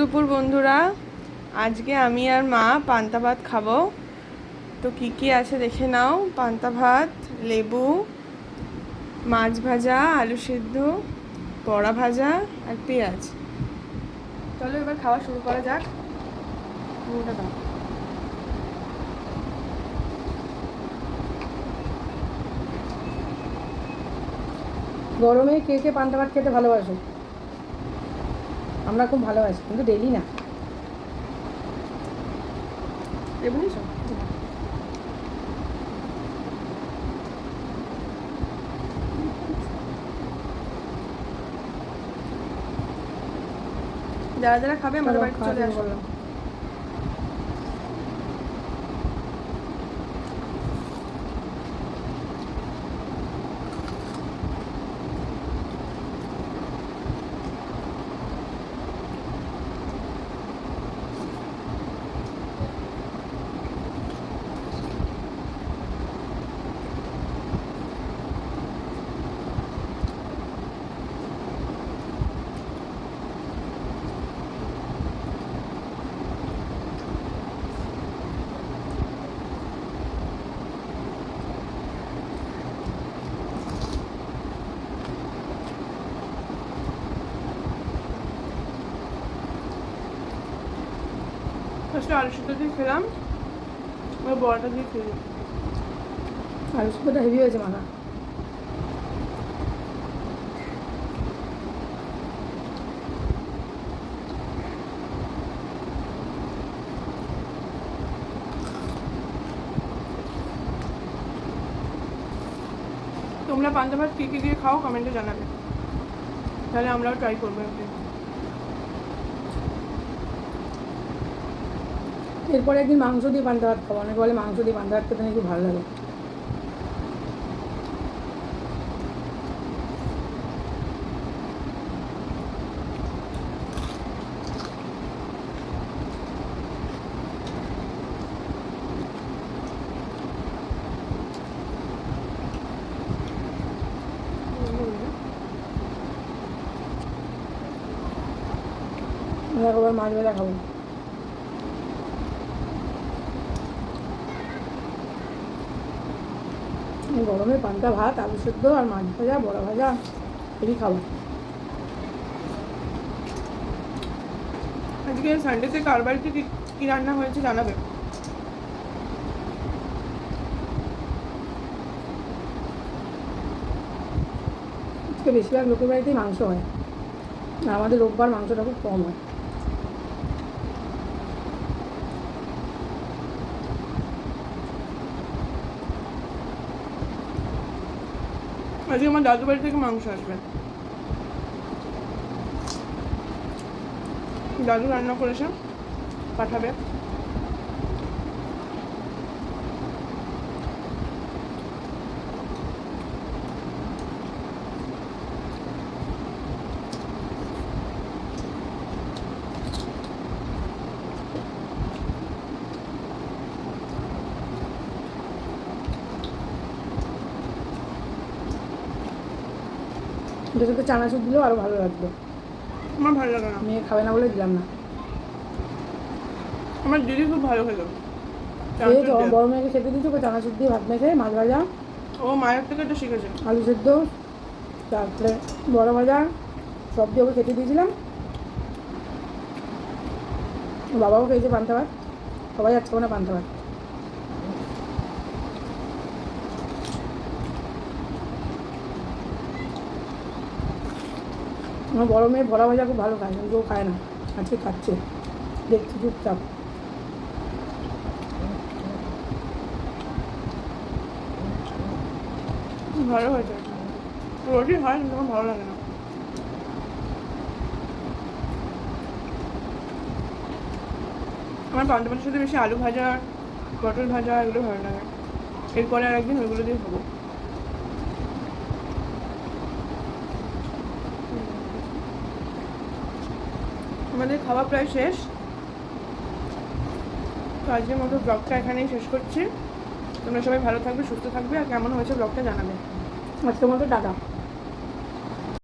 দুপুর বন্ধুরা। আজকে আমি আর মা পান্তা ভাত খাব। তো কি কি আছে দেখে নাও। পান্তা ভাত, লেবু, মাছ ভাজা, আলু সিদ্ধ, বড়া ভাজা আর পেঁয়াজ। চলো এবার খাওয়া শুরু করা যাক। গরমে কে কে পান্তা ভাত খেতে ভালোবাসো? আমরা খুব ভালোবাসি কিন্তু ডেলি না। যারা যারা খাবে আমাদের বাড়িতে চলে শুরু আসো ফার্স্টে আলু সিদ্ধ দিয়ে খেলাম। এবার বড়াটা দিয়ে খেলাম আলু সুন্দরটা হেভি হয়েছে মাখা তোমরা পান্তা ভাত কী কী দিয়ে খাও কমেন্টে জানাবে। তাহলে আমরাও ট্রাই করব একদিন। এরপরে একদিন মাংস দিয়ে পান্তা ভাত খাব। অনেকে বলে মাংস দিয়ে পান্তা ভাত খেতে নাকি ভালো লাগে। মাছ ভাজা খাব। গরমে পান্তা, ভাত, আলু সেদ্ধ আর মাছ ভাজা, বড়া ভাজা, হেভি খাবার আজকে সানডেতে কার বাড়িতে কী রান্না হয়েছে জানাবে? আজকে বেশিরভাগ লোকের বাড়িতেই মাংস হয়। আমাদের রোববার মাংসটা খুব কম হয়। আজকে আমার দাদু বাড়ি থেকে মাংস আসবে। দাদু রান্না করেছে পাঠাবে। সাথে চানাচুর দিলেও আরও ভালো লাগতো। আমার ভালো লাগে না। মেয়ে খাবে না বলে দিলাম না। আমার দিদি খুব ভালো খেলো। এই তো বড় মেয়েকে খেতে দিয়েছি ওকে চানাচুর দিয়ে ভাত মেখে মাছ ভাজা। ও মায়ের থেকে এটা শিখেছে। আলু সেদ্ধ তারপরে বড় ভাজা সব দিয়ে ওকে খেতে দিয়েছিলাম। বাবাও খেয়েছে পান্তা ভাত। সবাই আজকে না পান্তা ভাত। আমার বড় মেয়ে, বড়া ভাজা খুব ভালো খায় ও খায় না। আজকে খাচ্ছে। দেখছি চুপচাপ। ভালো হয়েছে রুটি হয়, কিন্তু আমার ভালো লাগে না। আমার পান্তা সাথে বেশি আলু ভাজা, পটল ভাজা, এগুলো ভালো লাগে। এরপরে আর একদিন ওইগুলো দিয়ে খাব। আমাদের খাওয়া প্রায় শেষ। তো আজকের মতো ব্লগটা এখানেই শেষ করছি। তোমরা সবাই ভালো থাকবে, সুস্থ থাকবে, আর কেমন হয়েছে ব্লগটা জানাবে। আজকের মতো টাটা।